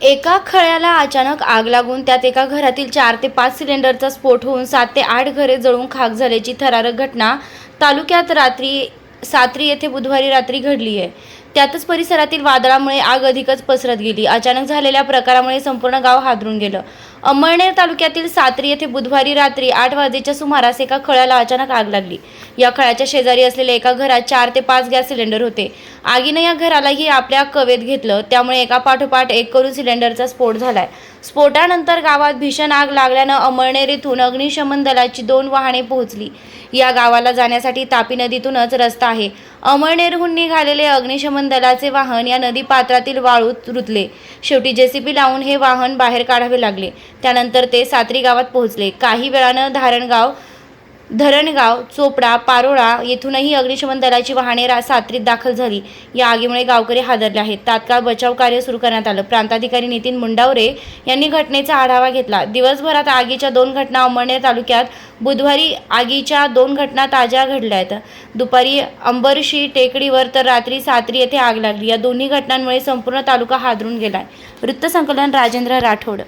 एका खळ्याला अचानक आग लागून त्यात एका घरातील चार ते पाच सिलेंडरचा स्फोट होऊन सात ते आठ घरे जळून खाक झाल्याची थरारक घटना तालुक्यात रात्री सात्री येथे बुधवारी रात्री घडली आहे. त्यातच परिसरातील वादळामुळे आग अधिकच पसरत गेली. अचानक झालेल्या प्रकारामुळे संपूर्ण गाव हादरून गेलं. अंमळनेर तालुक्यातील सात्री येथे बुधवारी रात्री आठ वाजेच्या सुमारास एका खळ्याला अचानक आग लागली. या खळ्याच्या शेजारी असलेल्या एका घरात चार ते पाच गॅस सिलेंडर होते. आगीनं या घरालाही आपल्या कवेत घेतलं. त्यामुळे एका पाठोपाठ एक करून सिलेंडरचा स्फोट झालाय. स्फोटानंतर गावात भीषण आग लागल्यानं अमळनेर येथून अग्निशमन दलाची दोन वाहने पोहोचली. या गावाला जाण्यासाठी तापी नदीतूनच रस्ता आहे. अमळनेरहून निघालेले अग्निशमन दलाचे वाहन या नदी पात्रातील वाळूत रुतले. शेवटी जेसीबी लावून हे वाहन बाहेर काढावे लागले. त्यानंतर ते सात्री गावात पोहोचले. काही वेळानं धारणगाव धरणगाव चोपडा पारोळा येथूनही अग्निशमन दलाची वाहने रा सात्रीत दाखल झाली. या आगीमुळे गावकरी हादरले आहेत. तात्काळ बचाव कार्य सुरू करण्यात आलं. प्रांताधिकारी नितीन मुंडावरे यांनी घटनेचा आढावा घेतला. दिवसभरात आगीच्या दोन घटना अंमळनेर तालुक्यात बुधवारी आगीच्या दोन घटना ताज्या घडल्या आहेत. दुपारी अंबरशी टेकडीवर तर रात्री सात्री येथे आग लागली. या दोन्ही घटनांमुळे संपूर्ण तालुका हादरून गेलाय. वृत्तसंकलन राजेंद्र राठोड